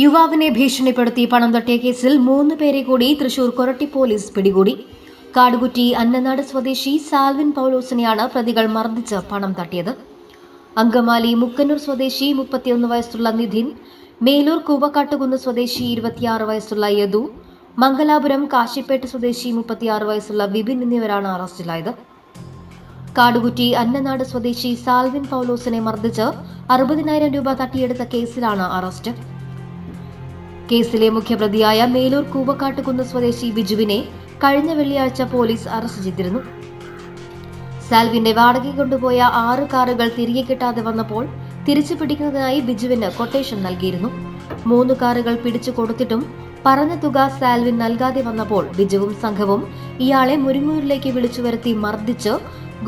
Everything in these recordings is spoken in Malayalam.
യുവാവിനെ ഭീഷണിപ്പെടുത്തി പണം തട്ടിയ കേസിൽ മൂന്ന് പേരെ കൂടി തൃശൂർ കൊരട്ടി പോലീസ് പിടികൂടി. കാടുകുറ്റി അന്നനാട് സ്വദേശി സാൽവിൻ പൗലോസിനെയാണ് പ്രതികൾ മർദ്ദിച്ച് പണം തട്ടിയത്. അങ്കമാലി മുക്കന്നൂർ സ്വദേശി മുപ്പത്തിയൊന്ന് വയസ്സുള്ള നിധിൻ മേലൂർ കൂവക്കാട്ടുകുന്ന് സ്വദേശി ഇരുപത്തിയാറ് വയസ്സുള്ള യദു മംഗലാപുരം കാശിപ്പേട്ട് സ്വദേശി മുപ്പത്തിയാറ് വയസ്സുള്ള വിപിൻ എന്നിവരാണ് അറസ്റ്റിലായത്. കാടുകുറ്റി അന്നനാട് സ്വദേശി സാൽവിൻ പൗലോസിനെ മർദ്ദിച്ച് അറുപതിനായിരം രൂപ തട്ടിയെടുത്ത കേസിലാണ് അറസ്റ്റ്. കേസിലെ മുഖ്യപ്രതിയായ മേലൂർ കൂവക്കാട്ടുകുന്ന് സ്വദേശി ബിജുവിനെ കഴിഞ്ഞ വെള്ളിയാഴ്ച പോലീസ് അറസ്റ്റ് ചെയ്തിരുന്നു. സാൽവിന്റെ വാടകയ്ക്ക് കൊണ്ടുപോയ ആറ് കാറുകൾ തിരികെ കിട്ടാതെ വന്നപ്പോൾ തിരിച്ചു പിടിക്കുന്നതിനായി ബിജുവിന് കൊട്ടേഷൻ നൽകിയിരുന്നു. മൂന്ന് കാറുകൾ പിടിച്ചു കൊടുത്തിട്ടും പറഞ്ഞ തുക സാൽവിൻ നൽകാതെ വന്നപ്പോൾ ബിജുവും സംഘവും ഇയാളെ മുരിങ്ങൂരിലേക്ക് വിളിച്ചു വരുത്തി മർദ്ദിച്ച്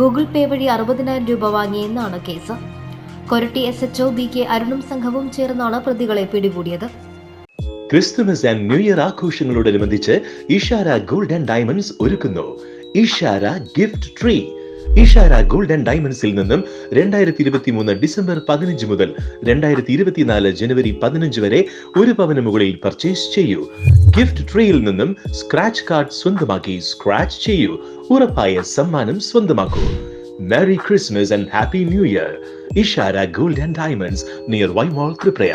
ഗൂഗിൾ പേ വഴി അറുപതിനായിരം രൂപ വാങ്ങിയെന്നാണ് case. Koratty S HO B K അരുണും സംഘവും ചേർന്നാണ് പ്രതികളെ പിടികൂടിയത്. ക്രിസ്തുമസ് ആൻഡ് ന്യൂ ഇയർ ആഘോഷങ്ങളോടനുബന്ധിച്ച് ഇഷാര ഗോൾഡ് ആൻഡ് ഡയമണ്ട്സ് ഒരുക്കുന്നു. Ishara gift tree Ishara gold and ഡയമണ്ട്സിൽ നിന്നും രണ്ടായിരത്തി ഇരുപത്തി മൂന്ന് ഡിസംബർ പതിനഞ്ച് മുതൽ രണ്ടായിരത്തി ഇരുപത്തിനാല് ജനുവരി പതിനഞ്ച് വരെ ഒരു പവന് മുകളിൽ പർച്ചേസ് ചെയ്യൂ. ഗിഫ്റ്റ് ട്രീയിൽ നിന്നും സ്ക്രാച്ച് കാർഡ് സ്വന്തമാക്കി സ്ക്രാച്ച് ചെയ്യൂ. ഉറപ്പായ സമ്മാനം സ്വന്തമാക്കൂ. Merry Christmas and happy new year Ishara and diamonds near വൈമോൾ ത്രിപ്രയ